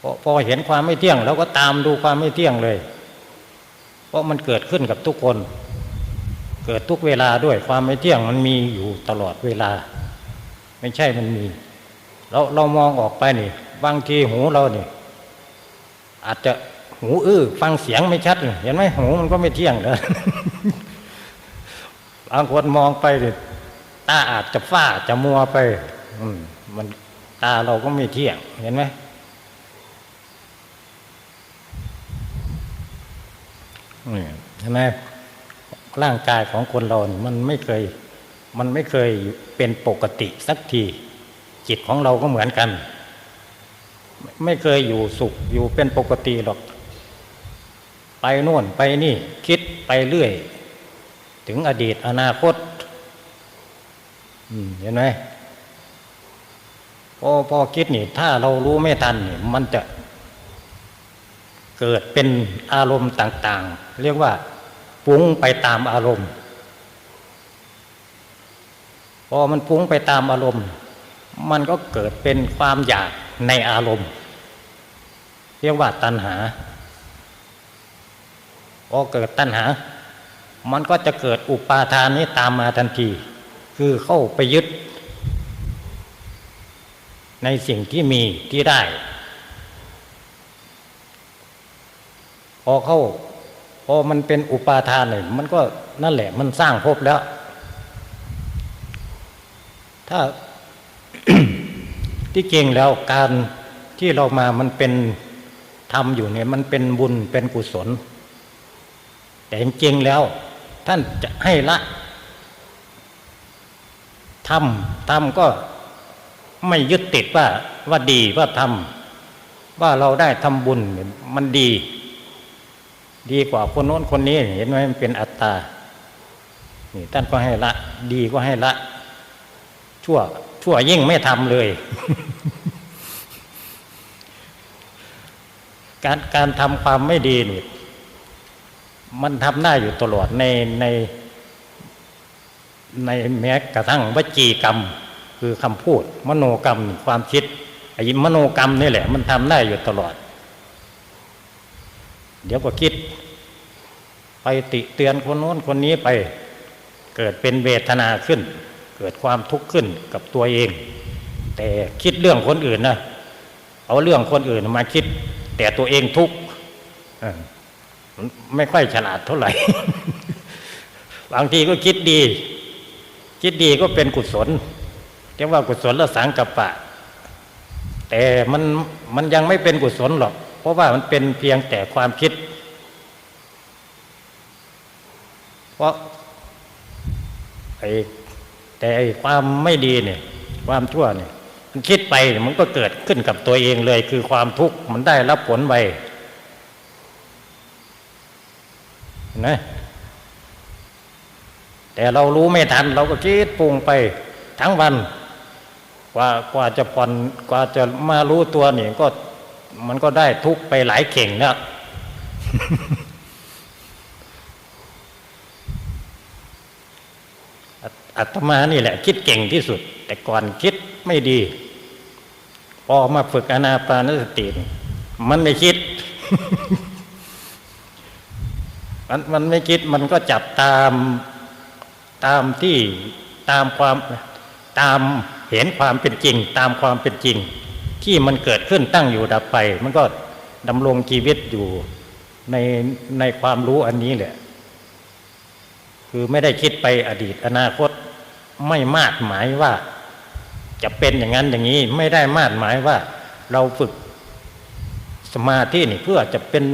พอพอเห็นความไม่เที่ยงเราก็ตามดูความไม่เที่ยงเลย เพราะมันเกิดขึ้นกับทุกคน เกิดทุกเวลาด้วยความไม่เที่ยงมันมีอยู่ตลอดเวลา ไม่ใช่มันมี เราเรามองออกไปนี่บางทีหูเรานี่อาจจะหูอื้อฟังเสียงไม่ชัด เห็นไหมหูมันก็ไม่เที่ยงเลยบางคนมองไปนี่ตาอาจจะฝ้าจะมัวไป อืมมันตาเราก็ไม่เที่ยง เห็นไหม นี่เห็นไหมร่างกายของคนเรานี่มันไม่เคย มันไม่เคยเป็นปกติสักที จิตของเราก็เหมือนกัน ไม่เคยอยู่สุขอยู่เป็นปกติหรอก ไปโน่นไปนี่ คิดไปเรื่อย ถึงอดีตอนาคตเห็นไหมพอพอคิดนี่ ถ้าเรารู้ไม่ทันนี่มันจะ เกิดเป็นอารมณ์ต่างๆ เรียกว่าฟุ้งไปตามอารมณ์ พอมันฟุ้งไปตามอารมณ์ มันก็เกิดเป็นความอยากในอารมณ์ เรียกว่าตัณหา พอเกิดตัณหา มันก็จะเกิดอุปาทานนี้ตามมาทันที คือเข้าไปยึด ในสิ่งที่มีที่ได้ พ อเข้าพอมันเป็นอุปาทานเนี่ยมันก็นั่นแหละ มันสร้างภพแล้ว ถ้าที่จริงแล้วการที่เรามามันเป็นทำอยู่เนี่ย มันเป็นบุญเป็นกุศล แต่จริงๆแล้ว ท่านจะให้ละทำทำก็ไม่ยึดติดว่าว่าดีว่าทำว่าเราได้ทำบุญเนี่ยมันดี ดีกว่าคนโน้นคนนี้ เห็นไหมมันเป็นอัตตา นี่ท่านก็ให้ละ ดีก็ให้ละ ชั่ว ชั่วยิ่งไม่ทำเลย การการทำความไม่ดีนี่มันทำได้อยู่ตลอดในใน ในแม้กระทั่งวจีกรรม คือคำพูด มโนกรรมความคิดไอ้มโนกรรมนี่แหละ มันทำได้อยู่ตลอด เดี๋ยวก็คิด ไปติเตือนคนโน้นคนนี้ไปเกิดเป็นเวทนาขึ้น เกิดความทุกข์ขึ้นกับตัวเอง แต่คิดเรื่องคนอื่นนะเอาเรื่องคนอื่นมาคิด แต่ตัวเองทุกข์ไม่ค่อยฉลาดเท่าไหร่ บางทีก็คิดดี คิดดีก็เป็นกุศลเรียกว่ากุศลละสังกัปปะ แต่มันมันยังไม่เป็นกุศลหรอก เพราะว่ามันเป็นเพียงแต่ความคิด เพราะไอ้แต่ไอ้ความไม่ดีเนี่ยความชั่วเนี่ยมันคิดไปมันก็เกิดขึ้นกับตัวเองเลย คือความทุกข์มันได้รับผลไปนไหมแต่เรารู้ไม่ทัน เราก็คิดปรุงไปทั้งวัน กว่ากว่าจะผ่อนกว่าจะมารู้ตัวนี่ก็ มันก็ได้ทุกไปหลายเข่งแล้วอัตอัตมานี่แหละ คิดเก่งที่สุด แต่ก่อนคิดไม่ดี พอมาฝึกอนาปานสติมันไม่คิด มันมันไม่คิดมันก็จับตามตามที่ตามความตามเห็นความเป็นจริง ตามความเป็นจริง ที่มันเกิดขึ้นตั้งอยู่ดับไป มันก็ดำรงชีวิตอยู่ในในความรู้อันนี้แหละคือไม่ได้คิดไปอดีตอนาคต ไม่มาดหมายว่า จะเป็นอย่างนั้นอย่างนี้ไม่ได้มาดหมายว่า เราฝึกสมาธินี่เพื่อจะเป็น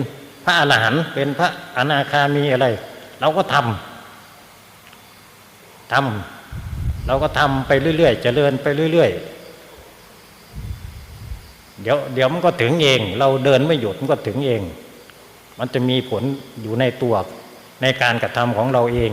พระอรหันต์เป็นพระอนาคามีอะไร เราก็ทำทำเราก็ทำไปเรื่อยๆเจริญไปเรื่อย ๆ เดี๋ยวเดี๋ยวมันก็ถึงเอง เราเดินไม่หยุดมันก็ถึงเอง มันจะมีผลอยู่ในตัวในการกระทำของเราเอง